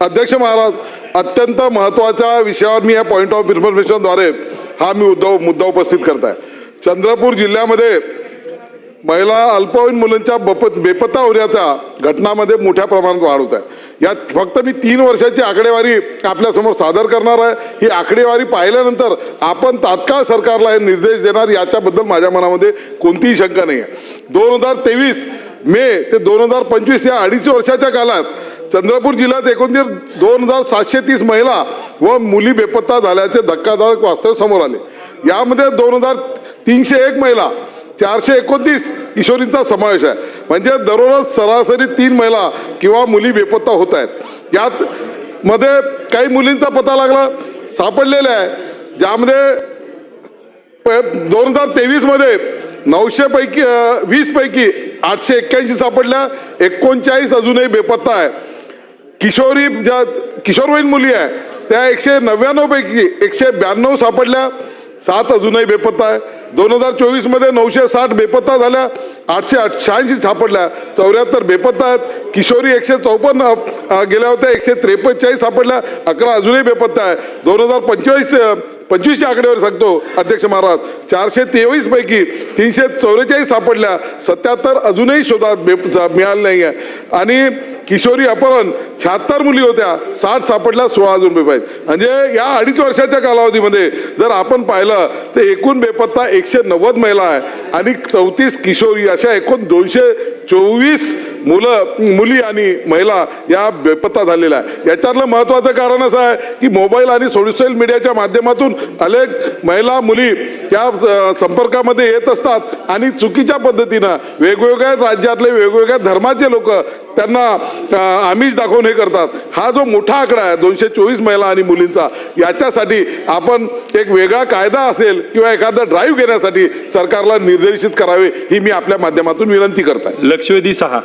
अध्यक्ष महाराज अत्यंत महत्त्वाच्या विषयावर मी या पॉईंट ऑफ इन्फॉर्मेशनद्वारे हा मी उद्धव मुद्दा उपस्थित करत आहे चंद्रपूर जिल्ह्यामध्ये महिला अल्पवयीन मुलांच्या बपत बेपत्ता होण्याच्या घटनामध्ये मोठ्या प्रमाणात वाढ होत आहे. यात फक्त मी तीन वर्षाची आकडेवारी आपल्यासमोर सादर करणार आहे. ही आकडेवारी पाहिल्यानंतर आपण तात्काळ सरकारला हे निर्देश देणार याच्याबद्दल माझ्या मनामध्ये कोणतीही शंका नाही आहे दोन हजार तेवीस मे ते दोन हजार पंचवीस या अडीच वर्षाच्या काळात चंद्रपूर जिल्ह्यात एकोणतीस दोन हजार सातशे तीस महिला व मुली बेपत्ता झाल्याचे धक्कादायक वास्तव समोर आले. यामध्ये दोन हजार तीनशे एक महिला चारशे एकोणतीस किशोरींचा समावेश आहे. म्हणजे दररोज सरासरी तीन महिला किंवा मुली बेपत्ता होत आहेत. यात मध्ये काही मुलींचा पत्ता लागला सापडलेला आहे. ज्यामध्ये दोन हजार तेवीसमध्ये नऊशे पैकी वीसपैकी आठशे एक्क्याऐंशी सापडल्या एकोणचाळीस अजूनही बेपत्ता आहे. किशोरी ज्या किशोरवयीन मुली आहे त्या एकशे नव्याण्णवपैकी एकशे ब्याण्णव सापडल्या सात अजूनही बेपत्ता आहे. दोन हजार चोवीसमध्ये नऊशे साठ बेपत्ता झाल्या आठशे शहाऐंशी सापडल्या. चौऱ्याहत्तर बेपत्ता आहेत. किशोरी एकशे चौपन्न गेल्या होत्या एकशे त्रेपंचाळीस सापडल्या अकरा अजूनही बेपत्ता आहे. दोन हजार पंचेचाळीस पंचवीसच्या आकडेवर सांगतो अध्यक्ष महाराज. चारशे तेवीस पैकी तीनशे चौवेचाळीस सापडल्या. सत्याहत्तर अजूनही शोधात बे मिळालं नाही आहे आणि किशोरी अपहरण शहात्तर मुली होत्या. साठ सापडल्या सोळा अजून बेप म्हणजे या अडीच वर्षाच्या कालावधीमध्ये जर आपण पाहिलं तर एकूण बेपत्ता एकशे नव्वद महिला आहे. आणि चौतीस किशोरी अशा एकूण दोनशे चोवीस मुलं मुली आणि महिला या बेपत्ता झालेल्या आहे याच्यातलं महत्त्वाचं कारण असं आहे की मोबाईल आणि सोशल मीडियाच्या माध्यमातून अनेक महिला मुली त्या संपर्कामध्ये येत असतात आणि चुकीच्या पद्धतीनं वेगवेगळ्या राज्यातले वेगवेगळ्या धर्माचे लोक त्यांना आमिष दाखवून हे करतात. हा जो मोठा आकडा आहे दोनशे चोवीस महिला आणि मुलींचा याच्यासाठी आपण एक वेगळा कायदा असेल किंवा एखादा ड्राईव्ह घेण्यासाठी सरकारला निर्देशित करावे ही मी आपल्या माध्यमातून विनंती करत आहे लक्षवेधी सहा.